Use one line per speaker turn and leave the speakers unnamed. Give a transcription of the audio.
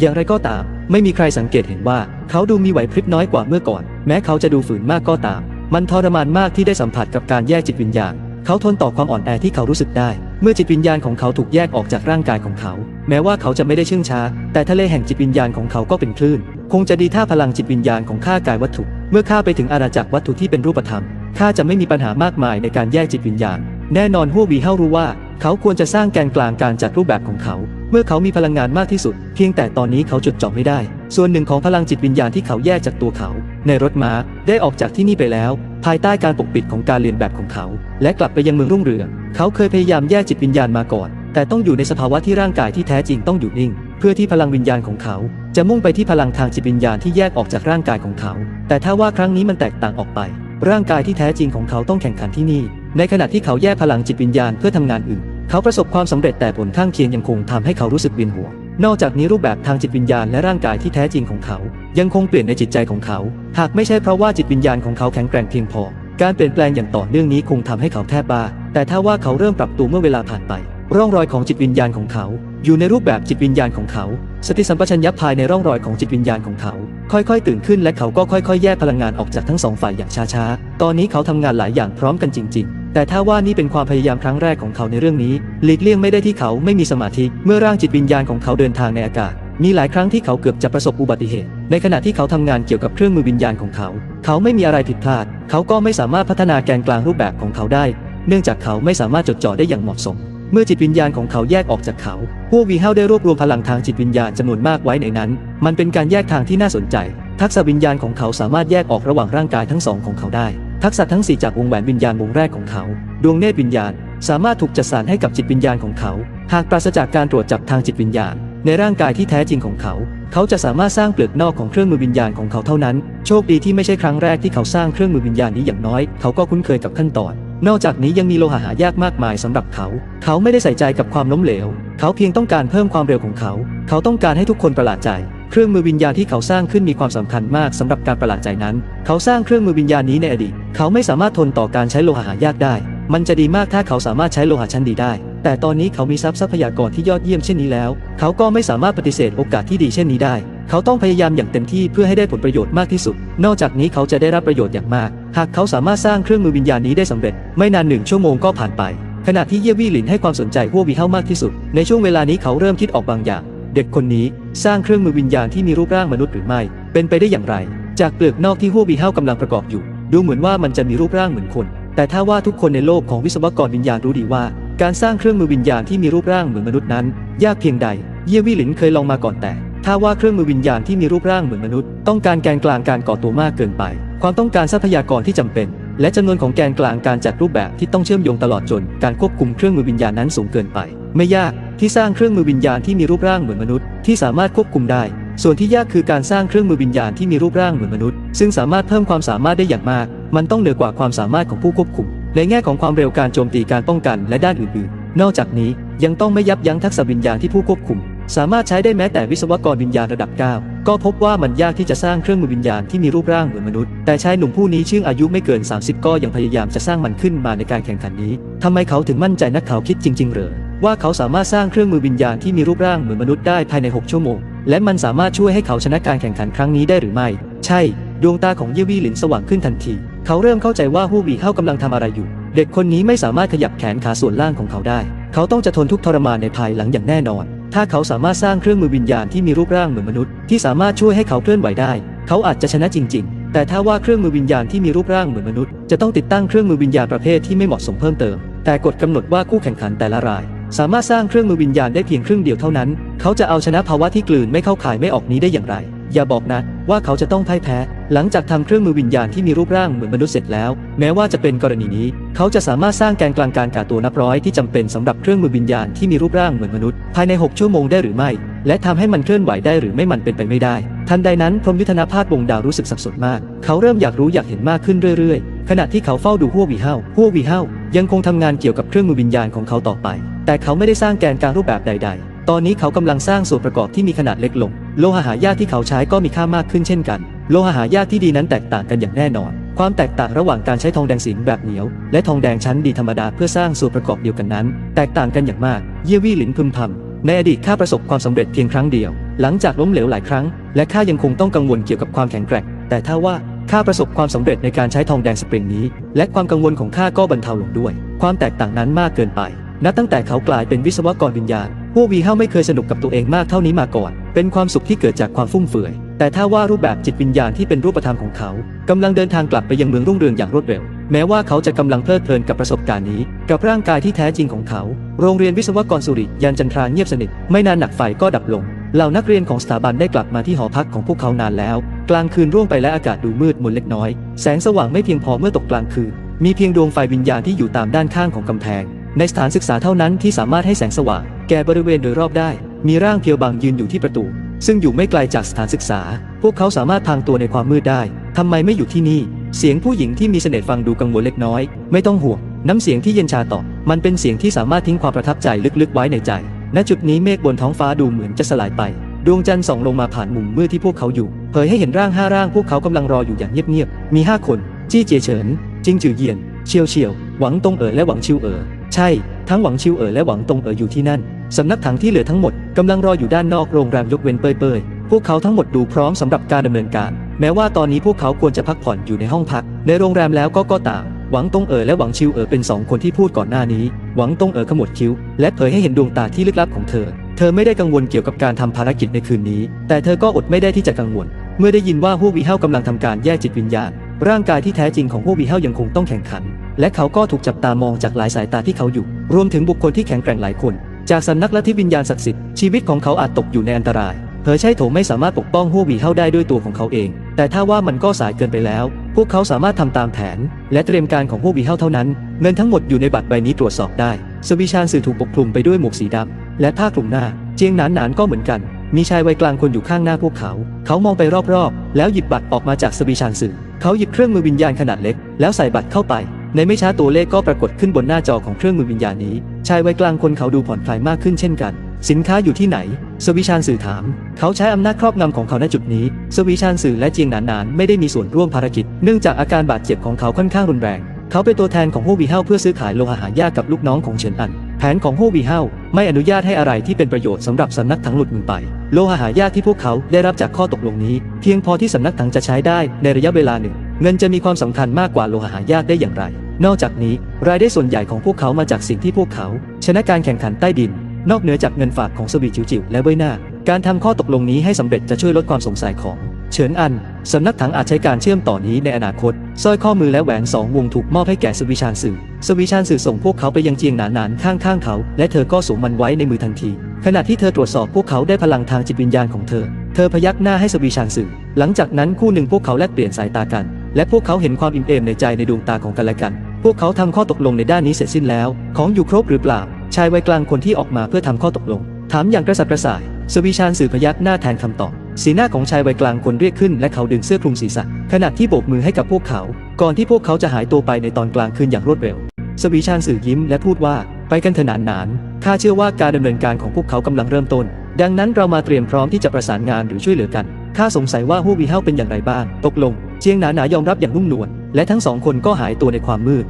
อย่างไรก็ตาม ไม่มีใครสังเกตเห็นว่า เขาดูมีไหวพริบน้อยกว่าเมื่อก่อน แม้เขาจะดูฝืนมากก็ตาม มันทรมานมากที่ได้สัมผัสกับการแยกจิตวิญญาณ เขาทนต่อความอ่อนแอที่เขารู้สึกได้ เมื่อจิตวิญญาณของเขาถูกแยกออกจากร่างกายของเขา แม้ว่าเขาจะไม่ได้เชื่องช้า แต่ทะเลแห่งจิตวิญญาณของเขาก็เป็นคลื่น คงจะดีถ้าพลังจิตวิญญาณของข้ากายวัตถุ เมื่อข้าไปถึงอาณาจักรวัตถุที่เป็นรูปธรรม ข้าจะไม่มีปัญหามากมายในการแยกจิตวิญญาณ แน่นอนฮัววีเฮารู้ว่า เขาควรจะสร้างแกนกลางการจัดรูปแบบของเขา เมื่อเขามีพลังงานมากที่สุด เพียงแต่ตอนนี้เขาจดจ่อไม่ได้ ส่วนหนึ่งของพลังจิตวิญญาณที่เขาแยกจากตัวเขา ในรถม้าได้ออกจากที่นี่ไปแล้ว ภายใต้การปกปิดของการเรียนแบบของเขา และกลับไปยังเมืองรุ่งเรือง เขาเคยพยายามแยกจิตวิญญาณมาก่อน แต่ต้องอยู่ในสภาวะที่ร่างกายที่แท้จริงต้องอยู่นิ่ง เพื่อที่พลังวิญญาณของเขา จะมุ่งไปที่พลังทางจิตวิญญาณที่แยกออกจากร่างกายของเขา แต่ถ้าว่าครั้งนี้มันแตกต่างออกไป ร่างกายที่แท้จริงของเขาต้องแข่งขันที่นี่ ในขณะที่เขาแยกพลังจิตวิญญาณเพื่อทำงานอื่น เขาประสบความสำเร็จแต่ผลข้างเคียงยังคงทำให้เขารู้สึกเวียนหัวนอกจากนี้รูปแบบทางจิตวิญญาณและร่างกายที่แท้จริงของเขา ยังคงเปลี่ยนในจิตใจของเขา หากไม่ใช่เพราะว่าจิตวิญญาณของเขาแข็งแกร่งเพียงพอ การเปลี่ยนแปลงอย่างต่อเนื่องนี้คงทำให้เขาแทบบ้าแต่ถ้าว่าเขาเริ่มปรับตัวเมื่อเวลาผ่านไป ร่องรอยของจิตวิญญาณของเขา อยู่ในรูปแบบจิตวิญญาณของเขา สติสัมปชัญญะภายในร่องรอยของจิตวิญญาณของเขา ค่อยๆ ตื่นขึ้นและเขาก็ค่อยๆ แยกพลังงานออกจากทั้งสองฝ่ายอย่างช้าๆ ตอนนี้เขาทำงานหลายอย่างพร้อมกันจริง ๆ แต่ถ้าว่านี่เป็นความพยายามครั้งแรกของเขาในเรื่องนี้หลีกเลี่ยงไม่ได้ที่เขาไม่มีสมาธิ เมื่อร่างจิตวิญญาณของเขาเดินทางในอากาศมีหลายครั้งที่เขาเกือบจะประสบอุบัติเหตุ ในขณะที่เขาทำงานเกี่ยวกับเครื่องมือวิญญาณของเขา เขาไม่มีอะไรผิดพลาด เขาก็ไม่สามารถพัฒนาแกนกลางรูปแบบของเขาได้ เนื่องจากเขาไม่สามารถจดจ่อได้อย่างเหมาะสม เมื่อจิตวิญญาณของเขาแยกออกจากเขา พวกวีเฮาได้รวบรวมพลังทางจิตวิญญาณจำนวนมากไว้ในนั้น มันเป็นการแยกทางที่น่าสนใจ ทักษะวิญญาณของเขาสามารถแยกออกระหว่างร่างกายทั้งสองของเขาได้ ทักษะทั้งสี่จากวงแหวนวิญญาณวงแรกของเขา ดวงเนตรวิญญาณ สามารถถูกจัดสรรให้กับจิตวิญญาณของเขา หากปราศจากการตรวจจับทางจิตวิญญาณ ในร่างกายที่แท้จริงของเขา เขาจะสามารถสร้างเปลือกนอกของเครื่องมือวิญญาณของเขาเท่านั้น โชคดีที่ไม่ใช่ครั้งแรกที่เขาสร้างเครื่องมือวิญญาณนี้อย่างน้อย เขาก็คุ้นเคยกับขั้นตอน นอกจากนี้ยังมีโลหะหายากมากมายสำหรับเขา เขาไม่ได้ใส่ใจกับความล้มเหลว เขาเพียงต้องการเพิ่มความเร็วของเขา เขาต้องการให้ทุกคนประหลาดใจ เครื่องมือวิญญาณที่เขาสร้างขึ้นมีความสำคัญมากสำหรับการประหลาดใจนั้น เขาสร้างเครื่องมือวิญญาณนี้ในอดีต เขาไม่สามารถทนต่อการใช้โลหะหายากได้ มันจะดีมากถ้าเขาสามารถใช้โลหะชั้นดีได้ แต่ตอนนี้เขามีทรัพย์ทรัพยากรที่ยอดเยี่ยมเช่นนี้แล้ว เขาก็ไม่สามารถปฏิเสธโอกาสที่ดีเช่นนี้ได้ เขาต้องพยายามอย่างเต็มที่เพื่อให้ได้ผลประโยชน์มากที่สุด นอกจากนี้เขาจะได้รับประโยชน์อย่างมาก หากเขาสามารถสร้างเครื่องมือวิญญาณนี้ได้สำเร็จ ไม่นานหนึ่งชั่วโมงก็ผ่านไป ขณะที่เย่วี่หลินให้ความสนใจพววีเฮามากที่สุด ในช่วงเวลานี้เขาเริ่มคิดออกบางอย่าง เด็กคนนี้สร้างเครื่องมือวิญญาณที่มีรูปร่างมนุษย์หรือไม่ เป็นไปได้อย่างไร จากเปลือกนอกที่ฮัววีเฮากำลังประกอบอยู่ ดูเหมือนว่ามันจะมีรูปร่างเหมือนคน แต่ถ้าว่าทุกคนในโลกของวิศวกรวิญญาณรู้ดีว่า การสร้างเครื่องมือวิญญาณที่มีรูปร่างเหมือนมนุษย์นั้น ยากเพียงใด เย่วี่หลินเคยลองมาก่อนแต่ ถ้าว่าเครื่องมือวิญญาณที่มีรูปร่างเหมือนมนุษย์ ต้องการแกนกลางการก่อตัวมากเกินไป ความต้องการทรัพยากรที่จำเป็น และจำนวนของแกนกลางการจัดรูปแบบที่ต้องเชื่อมโยงตลอดจน การควบคุมเครื่องมือวิญญาณนั้นสูงเกินไป ไม่ยากที่สร้างเครื่องมือวิญญาณที่มีรูปร่างเหมือนมนุษย์ที่สามารถควบคุมได้ ส่วนที่ยากคือการสร้างเครื่องมือวิญญาณที่มีรูปร่างเหมือนมนุษย์ ซึ่งสามารถเพิ่มความสามารถได้อย่างมาก มันต้องเหนือกว่าความสามารถของผู้ควบคุม ในแง่ของความเร็วการโจมตีการป้องกันและด้านอื่นๆ นอกจากนี้ยังต้องไม่ยับยั้งทักษะวิญญาณที่ผู้ควบคุม สามารถใช้ได้แม้แต่วิศวกรวิญญาณระดับ 9 ก็พบว่ามันยากที่จะสร้างเครื่องมือวิญญาณที่มีรูปร่างเหมือนมนุษย์ แต่ชายหนุ่มผู้นี้ชื่ออายุไม่เกิน 30 ก็ยังพยายามจะสร้างมันขึ้นมาในการแข่งขันนี้ทำไมเขาถึงมั่นใจนักข่าวคิดจริง ๆ เหรอว่าเขาสามารถสร้างเครื่องมือวิญญาณที่มีรูปร่างเหมือนมนุษย์ได้ภายใน 6 ชั่วโมง และมันสามารถช่วยให้เขาชนะการแข่งขันครั้งนี้ได้หรือไม่ ใช่ ดวงตาของเยวี่หลินสว่างขึ้นทันที เขาเริ่มเข้าใจว่าฮู้หวีเฮากำลังทำอะไรอยู่ เด็กคนนี้ไม่สามารถขยับแขนขาส่วนล่างของเขาได้ เขาต้องจะทนทุกทรมานในภายหลังอย่างแน่นอน ถ้าเขาสามารถสร้างเครื่องมือวิญญาณที่มีรูปร่างเหมือนมนุษย์ที่สามารถช่วยให้เขาเคลื่อนไหวได้ เขาอาจจะชนะจริง ๆ แต่ถ้าว่าเครื่องมือวิญญาณที่มีรูปร่างเหมือนมนุษย์ จะต้องติดตั้งเครื่องมือวิญญาณประเภทที่ไม่เหมาะสมเพิ่มเติม แต่กฎกำหนดว่าคู่แข่งขันแต่ละราย สามารถสร้างเครื่องมือวิญญาณได้เพียงครึ่งเดียวเท่านั้น เขาจะเอาชนะภาวะที่กลืนไม่เข้าข่ายไม่ออกนี้ได้อย่างไร อย่าบอกนะ ว่าเขาจะต้องพ่ายแพ้ หลังจากทำเครื่องมือวิญญาณที่มีรูปร่างเหมือนมนุษย์เสร็จแล้ว แม้ว่าจะเป็นกรณีนี้ เขาจะสามารถสร้างแกนกลางการก่อตัวนับร้อยที่จำเป็นสำหรับเครื่องมือวิญญาณที่มีรูปร่างเหมือนมนุษย์ภายใน 6 ชั่วโมงได้หรือไม่ และทำให้มันเคลื่อนไหวได้หรือไม่มันเป็นไปไม่ได้ ทันใดนั้นพรหมยุทธนาภาควงดาวรู้สึกสับสนมาก เขาเริ่มอยากรู้อยากเห็นมากขึ้นเรื่อยๆ ขณะที่เขาเฝ้าดูฮัววีเฮาฮัววีเฮายังคงทำงานเกี่ยวกับเครื่องมือวิญญาณของเขาต่อไป แต่เขาไม่ได้สร้างแกนกลางรูปแบบใด ๆ ตอนนี้เขากำลังสร้างส่วนประกอบที่มีขนาดเล็กลง โลหะหายากที่เขาใช้ก็มีค่ามากขึ้นเช่นกัน โลหะหายากที่ดีนั้นแตกต่างกันอย่างแน่นอน ความแตกต่างระหว่างการใช้ทองแดงสิงแบบเหนียว และทองแดงชั้นดีธรรมดาเพื่อสร้างส่วนประกอบเดียวกันนั้น แตกต่างกันอย่างมาก เยี่ยวี่หลินพึมพำในอดีตข้าประสบความสำเร็จเพียงครั้งเดียว หลังจากล้มเหลวหลายครั้ง และข้ายังคงต้องกังวลเกี่ยวกับความแข็งแกร่ง แต่ถ้าว่าข้าประสบความสำเร็จในการใช้ทองแดงสปริงนี้ และความกังวลของข้าก็บรรเทาลงด้วย ความแตกต่างนั้นมากเกินไป นับตั้งแต่เขากลายเป็นวิศวกรวิญญาณ พวกวีเฮาไม่เคยสนุกกับตัวเองมากเท่านี้มาก่อน เป็นความสุขที่เกิดจากความฟุ่มเฟือย แต่ถ้าว่ารูปแบบจิตวิญญาณที่เป็นรูปธรรมของเขากำลังเดินทางกลับไปยังเมืองรุ่งเรืองอย่างรวดเร็ว แม้ว่าเขาจะกำลังเพลิดเพลินกับประสบการณ์นี้ กับร่างกายที่แท้จริงของเขา โรงเรียนวิศวกรสุริยันจันทราเงียบสนิท ไม่นานหนักไฟก็ดับลง เหล่านักเรียนของสถาบันได้กลับมาที่หอพักของพวกเขานานแล้ว กลางคืนร่วงไปและอากาศดูมืดมนเล็กน้อย แสงสว่างไม่เพียงพอเมื่อตกกลางคืน มีเพียงดวงไฟวิญญาณที่อยู่ตามด้านข้างของกำแพง ในสถานศึกษาเท่านั้นที่สามารถให้แสงสว่างแก่บริเวณโดยรอบได้ มีร่างเพียวบางยืนอยู่ที่ประตู ซึ่งอยู่ไม่ไกลจากสถานศึกษา พวกเขาสามารถพรางตัวในความมืดได้ ทำไมไม่อยู่ที่นี่ เสียงผู้หญิงที่มีเสน่ห์ฟังดูกังวลเล็กน้อย ไม่ต้องห่วง น้ำเสียงที่เย็นชาต่อมันเป็นเสียงที่สามารถทิ้งความประทับใจลึกๆ ไว้ในใจ ณ จุดนี้เมฆบนท้องฟ้าดูเหมือนจะสลายไป ดวงจันทร์ส่องลงมาผ่านมุมมืดที่พวกเขาอยู่ เผยให้เห็นร่างห้าร่างพวกเขากำลังรออยู่อย่างเงียบๆ มีห้าคน จี้เจียเฉิน จิงจือเยียน เชียวเชียว หวังตงเอ๋อและหวังชิวเอ๋อ ใช่ ทั้งหวังชิวเอ๋อและหวังตงเอ๋ออยู่ที่นั่น สำนักถังที่เหลือทั้งหมดกำลังรออยู่ด้านนอกโรงแรมยกเว้นเปยเปยพวกเขาทั้งหมดดูพร้อมสำหรับการดำเนินการ แม้ว่าตอนนี้พวกเขาควรจะพักผ่อนอยู่ในห้องพัก ในโรงแรมแล้วก็ก็ตามหวังตงเอ๋อและหวังชิวเอ๋อเป็นสองคนที่พูดก่อนหน้านี้ หวังตงเอ๋อขมวดคิ้ว และเผยให้เห็นดวงตาที่ลึกลับของเธอ เธอไม่ได้กังวลเกี่ยวกับการทำภารกิจในคืนนี้ แต่เธอก็อดไม่ได้ที่จะกังวล เมื่อได้ยินว่าพวกวีเฮากำลังทำการแยกจิตวิญญาณ ร่างกายที่แท้จริงของพวกวีเฮายังคงต้องแข่งขัน และเขาก็ถูกจับตามองจากหลายสายตาที่เขาอยู่ รวมถึงบุคคลที่แข็งแกร่งหลายคน จากสำนักลัทธิวิญญาณศักดิ์สิทธิ์ชีวิตของเขาอาจตกอยู่ในอันตรายเผยใช่โถไม่สามารถปกป้องพวกวีเฮาได้ด้วยตัวของเขาเอง แต่ถ้าว่ามันก็สายเกินไปแล้ว พวกเขาสามารถทำตามแผน และเตรียมการของพวกวีเฮาเท่านั้น เงินทั้งหมดอยู่ในบัตรใบนี้ตรวจสอบได้ สวิชานสื่อถูกปกคลุมไปด้วยหมวกสีดำและผ้าคลุมหน้า เจียงหนานหนานก็เหมือนกัน มีชายวัยกลางคนอยู่ข้างหน้าพวกเขา เขามองไปรอบๆ แล้วหยิบบัตรออกมาจากสวิชานสื่อ เขาหยิบเครื่องมือวิญญาณขนาดเล็ก แล้วใส่บัตรเข้าไป ในไม่ช้าตัวเลขก็ปรากฏขึ้นบนหน้าจอของเครื่องมือวิญญาณนี้ ชายวัยกลางคนเขาดูผ่อนคลายมากขึ้นเช่นกัน สินค้าอยู่ที่ไหน สวิชานสื่อถาม เขาใช้อำนาจครอบงำของเขาณจุดนี้ สวิชานสื่อและเจียงหนานหนานไม่ได้มีส่วนร่วมภารกิจ เนื่องจากอาการบาดเจ็บของเขาค่อนข้างรุนแรง เขาเป็นตัวแทนของโฮวีเฮาเพื่อซื้อขายโลหะหายากกับลูกน้องของเฉินอัน แผนของโฮวีเฮาไม่อนุญาตให้อะไรที่เป็นประโยชน์สำหรับสำนักถังหลุดมือไป โลหะหายากที่พวกเขาได้รับจากข้อตกลงนี้ เพียงพอที่สำนักถังจะใช้ได้ในระยะเวลาหนึ่ง เงินจะมีความสำคัญมากกว่าโลหะหายากได้อย่างไร นอกจากนี้ รายได้ส่วนใหญ่ของพวกเขามาจากสิ่งที่พวกเขา ชนะการแข่งขันใต้ดิน นอกเหนือจากเงินฝากของสวีจิวจิวและเบยหน้า การทำข้อตกลงนี้ให้สำเร็จจะช่วยลดความสงสัยของเฉินอัน สำนักถังอาจใช้การเชื่อมต่อนี้ในอนาคตสร้อยข้อมือและแหวนสองวงถูกมอบให้แก่สวิชานสื่อ สวิชานสื่อส่งพวกเขาไปยังเจียงหนานหนานข้างๆเขา และเธอก็สวมมันไว้ในมือทันที ขณะที่เธอตรวจสอบพวกเขาได้พลังทางจิตวิญญาณของเธอ เธอพยักหน้าให้สวีชานสื่อ หลังจากนั้นคู่หนึ่งพวกเขาแลกเปลี่ยนสายตากัน และพวกเขาเห็นความอิ่มเอมในใจในดวงตาของกันและกัน พวกเขาทำข้อตกลงในด้านนี้เสร็จสิ้นแล้ว ของอยู่ครบหรือเปล่า ชายวัยกลางคนที่ออกมาเพื่อทำข้อตกลง ถามอย่างกระสับกระส่าย สวีชานสื่อพยักหน้าแทนคำตอบสีหน้าของชายวัยกลางคนเรียกขึ้นและเขาดึงเสื้อคลุมศีรษะขณะที่โบกมือให้กับพวกเขา ก่อนที่พวกเขาจะหายตัวไปในตอนกลางคืนอย่างรวดเร็ว สวีชานสื่อยิ้มและพูดว่า ไปกันเถอะนานหนานข้าเชื่อว่าการดำเนินการของพวกเขากำลังเริ่มต้น ดังนั้นเรามาเตรียมพร้อมที่จะประสานงานหรือช่วยเหลือกันข้าสงสัยว่าฮู้วีเฮาเป็นอย่างไรบ้าง ตกลง เจียงหนาหนายอมรับอย่างนุ่มนวลและทั้งสองคนก็หายตัวในความมืด